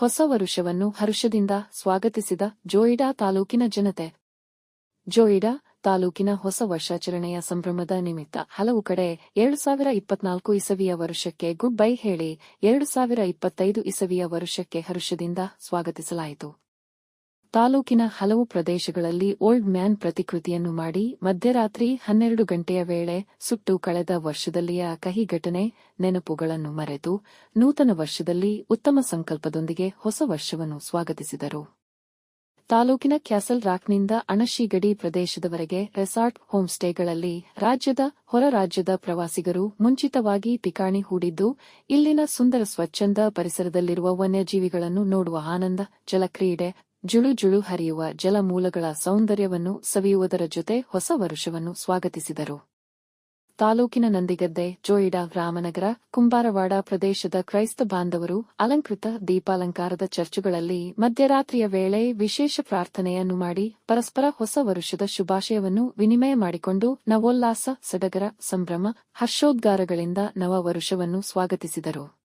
ಹೊಸ ವರುಷವನ್ನು ಹರ್ಷದಿಂದ ಸ್ವಾಗತಿಸಿದ ಜೋಯಿಡಾ ತಾಲೂಕಿನ ಜನತೆ. ಜೋಯಿಡಾ ತಾಲೂಕಿನ ಹೊಸ ವರ್ಷಾಚರಣೆಯ ಸಂಭ್ರಮದ ನಿಮಿತ್ತ ಹಲವು ಕಡೆ ಎರಡು ಸಾವಿರ ಇಪ್ಪತ್ನಾಲ್ಕು ಇಸವಿಯ ವರುಷಕ್ಕೆ ಗುಡ್ ಬೈ ಹೇಳಿ ಎರಡು ಸಾವಿರ ಇಪ್ಪತ್ತೈದು ಇಸವಿಯ ವರುಷಕ್ಕೆ ಹರ್ಷದಿಂದ ಸ್ವಾಗತಿಸಲಾಯಿತು. ತಾಲೂಕಿನ ಹಲವು ಪ್ರದೇಶಗಳಲ್ಲಿ ಓಲ್ಡ್ ಮ್ಯಾನ್ ಪ್ರತಿಕೃತಿಯನ್ನು ಮಾಡಿ ಮಧ್ಯರಾತ್ರಿ ಹನ್ನೆರಡು ಗಂಟೆಯ ವೇಳೆ ಸುಟ್ಟು ಕಳೆದ ವರ್ಷದಲ್ಲಿಯ ಕಹಿ ಘಟನೆ ನೆನಪುಗಳನ್ನು ಮರೆತು ನೂತನ ವರ್ಷದಲ್ಲಿ ಉತ್ತಮ ಸಂಕಲ್ಪದೊಂದಿಗೆ ಹೊಸ ವರ್ಷವನ್ನು ಸ್ವಾಗತಿಸಿದರು. ತಾಲೂಕಿನ ಕ್ಯಾಸಲ್ ರಾಕ್ನಿಂದ ಅಣಶಿಗಡಿ ಪ್ರದೇಶದವರೆಗೆ ರೆಸಾರ್ಟ್ ಹೋಂಸ್ಟೇಗಳಲ್ಲಿ ರಾಜ್ಯದ ಹೊರ ರಾಜ್ಯದ ಪ್ರವಾಸಿಗರು ಮುಂಚಿತವಾಗಿ ಪಿಕಾಣಿ ಹೂಡಿದ್ದು, ಇಲ್ಲಿನ ಸುಂದರ ಸ್ವಚ್ಛಂದ ಪರಿಸರದಲ್ಲಿರುವ ವನ್ಯಜೀವಿಗಳನ್ನು ನೋಡುವ ಆನಂದ, ಜಲಕ್ರೀಡೆ ಜುಳು ಜುಳು ಹರಿಯುವ ಜಲಮೂಲಗಳ ಸೌಂದರ್ಯವನ್ನು ಸವಿಯುವುದರ ಜೊತೆ ಹೊಸ ವರುಷವನ್ನು ಸ್ವಾಗತಿಸಿದರು. ತಾಲೂಕಿನ ನಂದಿಗದ್ದೆ, ಜೋಯಿಡಾ ರಾಮನಗರ, ಕುಂಬಾರವಾಡ ಪ್ರದೇಶದ ಕ್ರೈಸ್ತ ಬಾಂಧವರು ಅಲಂಕೃತ ದೀಪಾಲಂಕಾರದ ಚರ್ಚುಗಳಲ್ಲಿ ಮಧ್ಯರಾತ್ರಿಯ ವೇಳೆ ವಿಶೇಷ ಪ್ರಾರ್ಥನೆಯನ್ನು ಮಾಡಿ ಪರಸ್ಪರ ಹೊಸ ವರುಷದ ಶುಭಾಶಯವನ್ನು ವಿನಿಮಯ ಮಾಡಿಕೊಂಡು ನವೋಲ್ಲಾಸ, ಸಡಗರ, ಸಂಭ್ರಮ, ಹರ್ಷೋದ್ಗಾರಗಳಿಂದ ನವ ವರುಷವನ್ನು ಸ್ವಾಗತಿಸಿದರು.